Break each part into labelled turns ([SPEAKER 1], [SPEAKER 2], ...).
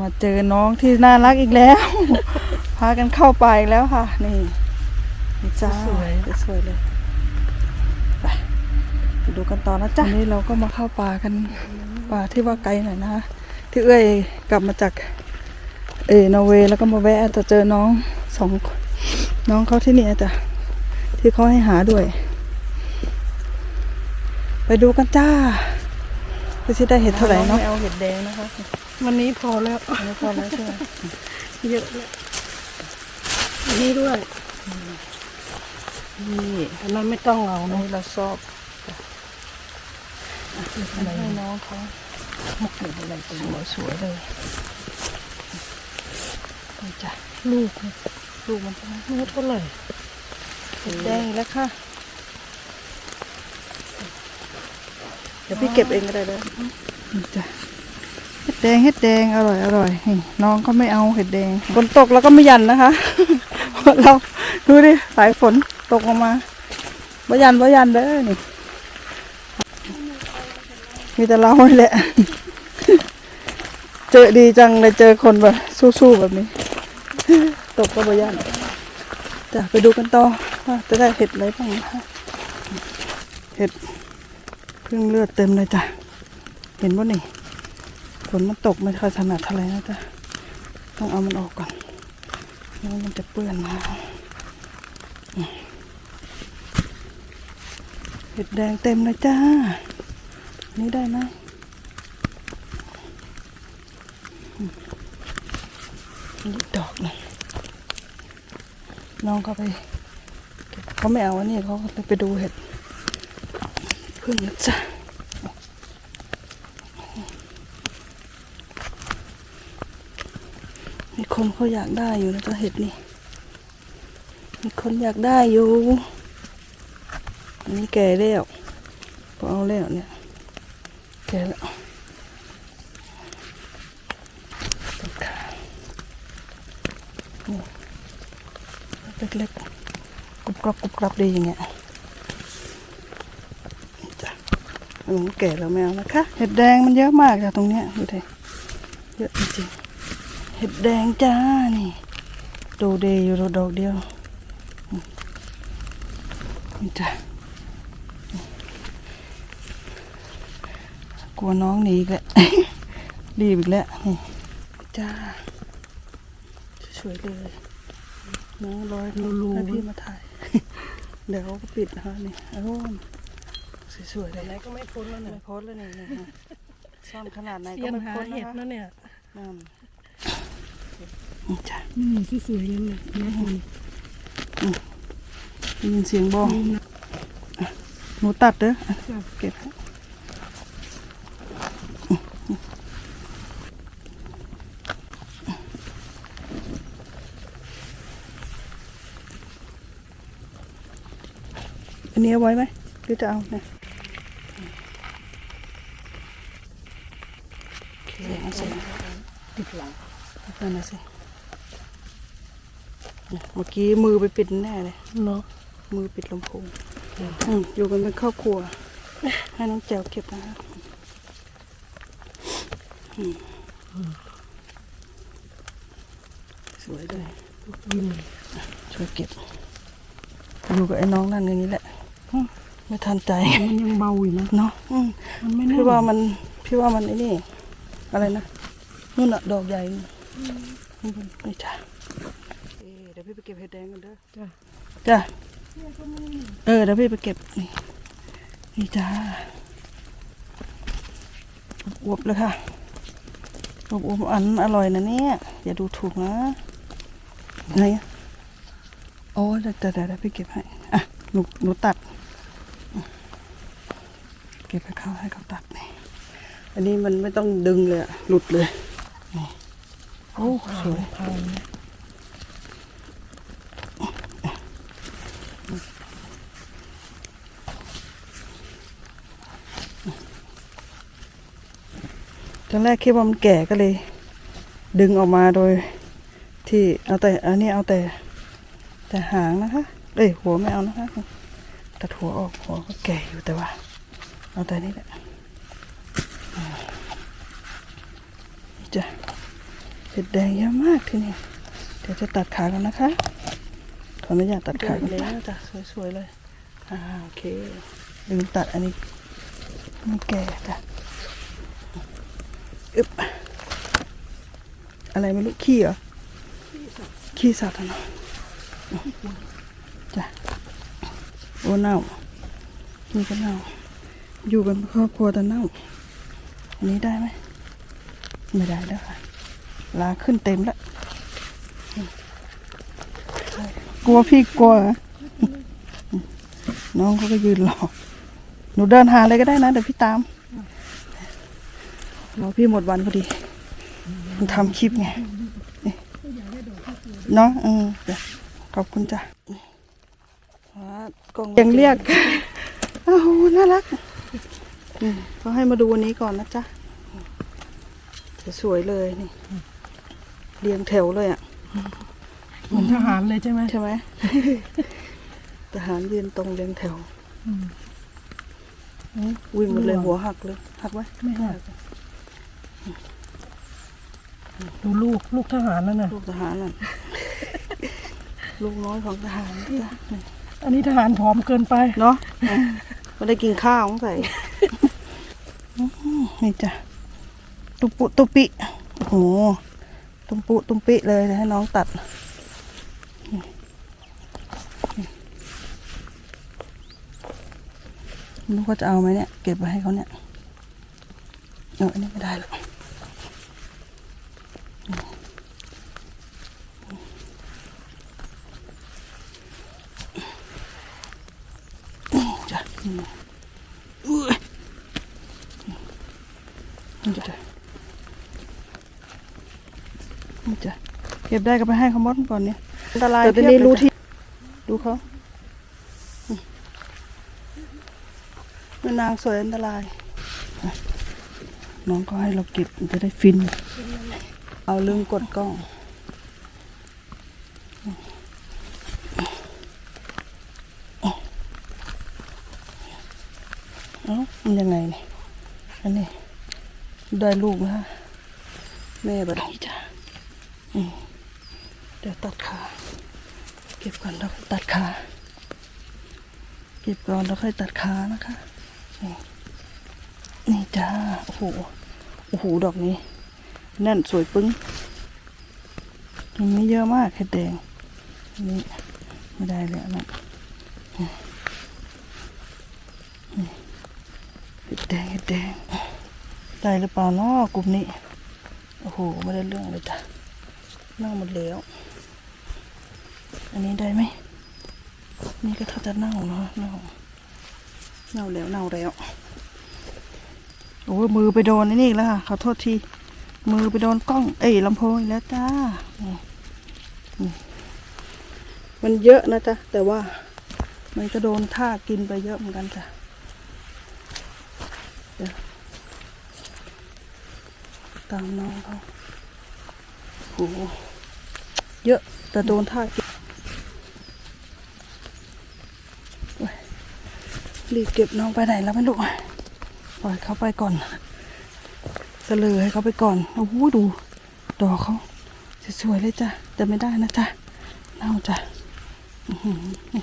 [SPEAKER 1] มาเจอน้องที่น่ารักอีกแล้ว พากันเข้าป่าอีกแล้วค่ะนี่นี่จ้า
[SPEAKER 2] สวย
[SPEAKER 1] สวยเลยไปไปดูกันต่อนะจ๊ะวันนี้เราก็มาเข้าป่ากันป่าที่ว่าไกลหน่อยนะคะที่เอ้ยกลับมาจากเออนอร์เวย์แล้วก็มาแวะจะเจอน้องสองคนน้องเขาที่นี่จ้ะที่เขาให้หาด้วย ไปดูกันจ้าไปสิได้เห็ดเท่าไหร่เนาะไม่เอาเห็ดแดงนะคะ
[SPEAKER 2] วันนี้พอแล้ว
[SPEAKER 1] อันนี้พอแล้วใช่ไหม
[SPEAKER 2] เยอะแล้วอันนี้ด้วย
[SPEAKER 1] นี่
[SPEAKER 2] อันนั้นไม่ต้องเอา
[SPEAKER 1] อัน
[SPEAKER 2] เนาะ
[SPEAKER 1] นี้เราชอบให้น้องเขา
[SPEAKER 2] มุกเห็ดอะไร
[SPEAKER 1] สวยสวยๆเลยนี่จ้ะ
[SPEAKER 2] ลูก
[SPEAKER 1] ลูกมันใช่ไหม
[SPEAKER 2] ลูกเท่าไหร่
[SPEAKER 1] เห็ดแดงอีกแล้วค่ะ เดี๋ยวพี่เก็บเองก็ได้เลยนี่จ้ะเห็ด แดงเห็ดแดงอร่อยอร่อยน้องก็ไม่เอาเห็ดแดงฝนตกแล้วก็ไม่ยันนะคะเราดูดิสายฝนตกลงมาบ่ยันบ่ยันเด้อนี่มีแต่เราแหละ เจอดีจังเลยเจอคนแบบสู้ๆแบบนี้ ตกก็บ่ยันจะไปดูกันต่อว่าจะได้เห็ดอะไรบ้างนะคะเห็ดพึ่งเลือดเต็มเลยจ้ะเห็นว่านี่ ฝนมันตกไม่ค่อยถนัดเท่าไหร่นะจ๊ะต้องเอามันออกก่อนไม่งั้นมันจะเปื้อนนะเห็ดแดงเต็มเลยจ้า นี่ได้ไหมอืมนี่ดอกหนึงน้องเขาไปเขาไม่เอาอันนี้เขาไปดูเห็ดเพึ่งนจ้ะ คนเขาอยากได้อยู่นะจ๊ะเห็ดนี่ มีคนอยากได้อยู่ อันนี้แก่แล้วพอเอาแล้วเนี่ย แก่แล้วต้นขานี่เล็กๆกรุบกรับกรุบกรับดีอย่างเงี้ยจ้ะอันนี้แก่แล้วไม่เอานะคะ เห็ดแดงมันเยอะมากจ้ะตรงเนี้ยดูดิเยอะจริงๆ เห็ดแดงจ้า นี่โดเดย์อยู่ดอกเดียว นี่จ้ะกลัวน้องหนีอีกแล้ว รีบอีกแล้ว นี่จ้าสวยๆเลย น้องร้อยรูให้พี่มาถ่าย เดี๋ยวเขาก็ปิดนะคะนี่โอ้สวยๆเลย
[SPEAKER 2] ไหนก็ไม่พ้นแล้ว
[SPEAKER 1] ไม่
[SPEAKER 2] เนี่ย
[SPEAKER 1] โพสต์แล้วนี่นี่นะซ่อนขนาดไหน
[SPEAKER 2] เซี
[SPEAKER 1] ก็
[SPEAKER 2] ยน
[SPEAKER 1] ไม่
[SPEAKER 2] หา
[SPEAKER 1] พ้น
[SPEAKER 2] เห็ด
[SPEAKER 1] นะคะ
[SPEAKER 2] นะเนี่ย
[SPEAKER 1] นั่นนี่ จ้ะ
[SPEAKER 2] นี่สวยๆนั่นเลยเนี่ยเห็น
[SPEAKER 1] ได้ยินเสียงบองอะหนูตัดเด้ออะ
[SPEAKER 2] จ้ะ
[SPEAKER 1] เก็บให้อันนี้เอาไว้ไหมหรือจะเอาเนี่ยโอเคเอาสิ
[SPEAKER 2] ติดหลัง
[SPEAKER 1] เอามาสิเนี่ย เมื่อกี้มือไปปิดแน่เลย
[SPEAKER 2] เนาะ
[SPEAKER 1] มือปิดลำโพงอืมอยู่กันเป็นครอบครัว ให้น้องแจวเก็บนะคะอืมสวยด้วย
[SPEAKER 2] ยิน
[SPEAKER 1] ช่วยเก็บ อยู่กับไอ้น้องนั่นอย่างนี้แหละอืมไม่ทันใจ
[SPEAKER 2] มันยังเบาอยู่นะ
[SPEAKER 1] เนาะอืม
[SPEAKER 2] มันไม่แน่
[SPEAKER 1] พี่ว่ามันพี่ว่ามันไอ้นี่ อะไรนะนู่นอะดอกใหญ่นี่นี่มันไม่ใช่เอ๊ะ เดี๋ยวพี่ไปเก็บเห็ดแดงกันเด้อ
[SPEAKER 2] จ้ะ
[SPEAKER 1] จ้ะเออเดี๋ยวพี่ไปเก็บนี่นี่จ้าอวบๆเลยค่ะอวบๆอันอร่อยนะเนี่ยอย่าดูถูกนะไหนอะโอ้ยเดี๋ยวเดี๋ยวเดี๋ยวพี่เก็บให้อะหนูหนูตัด เก็บให้เขาให้เขาตัดนี่อันนี้มันไม่ต้องดึงเลยอะหลุดเลยนี่โอ้สวย อนแรกคิดว่ามันแก่ก็เลย ดึงออกมาโดย ที่เอาแต่อันนี้เอาแต่ แต่หางนะคะเอ้ยหัวไม่เอานะคะตัดหัวออกหัวก็แก่อยู่แต่ว่า เอาแต่นี่แหละอ่านี่จ้ะเห็ดแดงเยอะมากที่นี่เดี๋ยวจะตัดขากันนะคะขออนุญาตตัดขากันแล้วจ้ะสวยๆเลยอ่าโอเคลืมตัดอันนี้ไม่แก่จ้ะ อึบอะไรไม่รู้ขี้เหรอ ขี้สัตว์อะเนาะจ้ะโอ้เน่านี่ก็เน่า อยู่กันครอบครัวแต่เน่า อันนี้ได้ไหม ไม่ได้แล้วค่ะลาขึ้นเต็มแล้ว กลัวพี่กลัวน้องเขาก็ยืนรอ หนูเดินหาเลยก็ได้นะ เดี๋ยวพี่ตาม รอพี่หมดวันพอดี มันทำคลิปไงนี่เนาะเออจ้ะขอบคุณจ้ะกล่องยังเรียกอ้าวน่ารักอืมก็ให้มาดูวันนี้ก่อนนะจ๊ะสวยๆเลยนี่ เรียงแถวเลยอะ
[SPEAKER 2] เหมือนทหารเลยใช่ไหม
[SPEAKER 1] ใช่ไหมทหารยืนตรงเรียงแถว
[SPEAKER 2] อืม
[SPEAKER 1] วิ่งหมดเลยหัวหักเลยหักไหม
[SPEAKER 2] ไม่หัก ดูลูกลูกทหารนั่นน่ะ
[SPEAKER 1] ลูกทหารน่ะลูกน้อยของทหารนะจ้ะ
[SPEAKER 2] อันนี้ทหารผอมเกินไป
[SPEAKER 1] เนาะไม่ได้กินข้าวต้องใส่นี่จ้ะ ตุปุตุปิ โอ้โห ตุมปุตุมปิเลยเดี๋ยวให้น้องตัดนึกว่าจะเอาไหมเนี่ย เก็บไว้ให้เขาเนี่ย เอาอันนี้ไม่ได้หรอกจ้ะอืมอุ้ยนี่จ้ะ นี่จ้ะเก็บได้ก็ไปให้เขาหมดก่อนเนี่ยอันตราย
[SPEAKER 2] แต่ทีนี้รู้ที่
[SPEAKER 1] ดูเขาอืมแม่นางสวยอันตราย น้องก็ให้เราเก็บมันจะได้ฟิน เอาลืมกดกล้องเอ้ามันยังไงเนี่ยอันนี้ได้ลูกนะฮะแม่แบบนี้จ้ะอืม เดี๋ยวตัดขา เก็บก่อนแล้วค่อยตัดขา เก็บก่อนแล้วค่อยตัดขานะคะ นี่จ้า โอ้โห โอ้โห ดอกนี้แน่นสวยปึ้งตรงนี้เยอะมากแค่แดงนี่ไม่ได้เลยนะนี่นี่เห็ดแดงเห็ดแดงได้หรือเปล่าเนาะกลุ่มนี้ โอ้โห ไม่ได้เรื่องเลยจ้ะ เน่าหมดแล้ว อันนี้ได้ไหม นี่ก็ถ้าจะเน่าเนาะเน่าเน่าแล้วเน่าแล้ว โอ้มือไปโดนนี่อีกแล้วค่ะ ขอโทษที มือไปโดนกล้อง เอ้ยลำโพงอีกแล้วจ้า มันเยอะนะจ๊ะ แต่ว่ามันก็โดนท่ากินไปเยอะเหมือนกันจ้ะตามน้องเขา โอ้โหเยอะแต่โดนท่ารีบเก็บน้องไปไหนแล้วไม่รู้ปล่อยเขาไปก่อนเสลอให้เขาไปก่อนโอ้โหดู ดอกเขาสวยๆเลยจ้ะแต่ไม่ได้นะจ้ะเน่าจ้ะอื้อหือนี่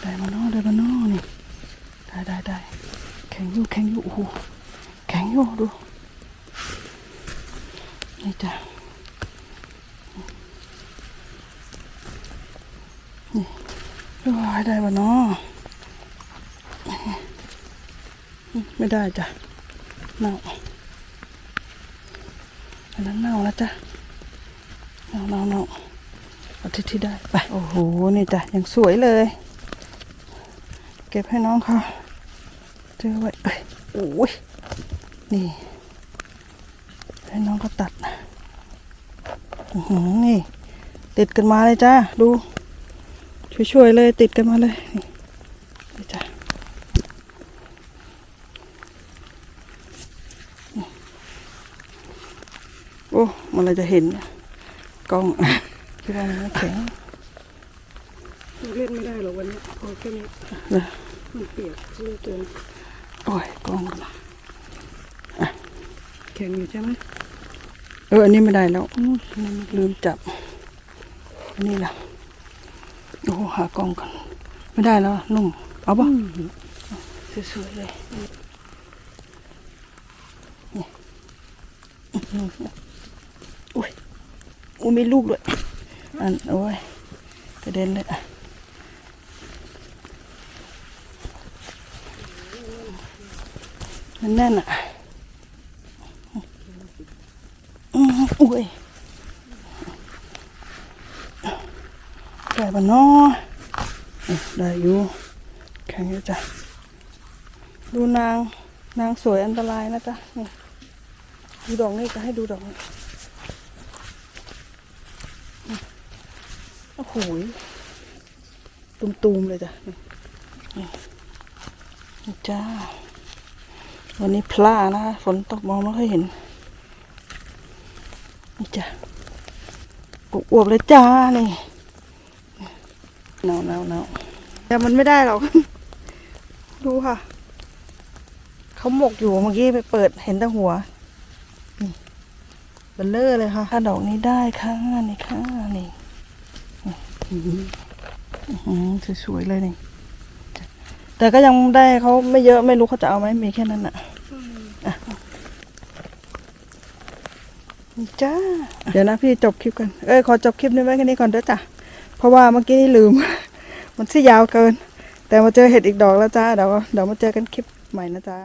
[SPEAKER 1] ได้มาเนอได้มาเนอนี่ ได้ได้ได้แข็งอยู่แข็งอยู่ โอ้โห แข็งอยู่ดู นี่จ้ะ โอ้ยได้ปะ เนาะไม่ได้จ้ะเน่าอันนั้นเน่าแล้วจ้ะเน่าเน่าเน่าเอาที่ที่ได้ไปโอ้โหนี่จ้ะยังสวยเลย เก็บให้น้องเขาเจอไว้เอ้ยโอ้ยนี่ให้น้องเขาตัดนะอื้อหือนี่ติดกันมาเลยจ้าดู ช่วยๆเลยติดกันมาเลยนี่นี่จ้ะโอ้มันอะไรจะเห็นเนี่ยกล้องคิดว่ามันไม่แข็ง
[SPEAKER 2] เล่นไม่ได้หรอกวันนี้พอแค่นี้
[SPEAKER 1] นะ
[SPEAKER 2] มันเปียกเลือดเกิน
[SPEAKER 1] โอ้ยกล้องกันนะ
[SPEAKER 2] แข็งอยู่ใช่ไหม
[SPEAKER 1] เอออันนี้ไม่ได้แล้วอื้อลืมจับอันนี้ล่ะ โอ้โหหากล้องกัน ไม่ได้แล้วนุ่ม เอาป่ะสวยๆเลยนี่อื้อหืออุ้ยอุ้ยมีลูกด้วย อันโอ้ยกระเด็นเลยอะมันแน่นอะอืมอุ้ยได้ ปะเนาะอืมได้อยู่แข็งอยู่จ้ะดูนางนางสวยอันตรายนะจ๊ะนี่ดูดอกนี่จะให้ดูดอกนี้อืมโอ้โหตุมๆเลยจ้ะนี่จ้าวันนี้พลานะฝนตกมองไม่ค่อยเห็นนี่จ้ะอวบๆเลยจ้านี่ หนาวหนาวหนาวแต่มันไม่ได้หรอก ดูค่ะ เขาหมกอยู่เมื่อกี้ไปเปิดเห็นแต่หัวนี่เบลเลอร์เลยค่ะ ถ้าดอกนี้ได้ค่ะนี่ค่ะนี่อื้อหืออื้อหือสวยๆเลยนี่ แต่ก็ยังได้เขาไม่เยอะไม่รู้เขาจะเอาไหมมีแค่นั้นอะอะนี่จ้า เดี๋ยวนะพี่จบคลิปกัน เอ้ยขอจบคลิปนี้ไว้แค่นี้ก่อนเด้อจ้ะ เพราะว่าเมื่อกี้ลืม มันสิยาวเกิน แต่มาเจอเห็ดอีกดอกแล้วจ้าเดี๋ยวเดี๋ยวมาเจอกันคลิปใหม่นะจ้า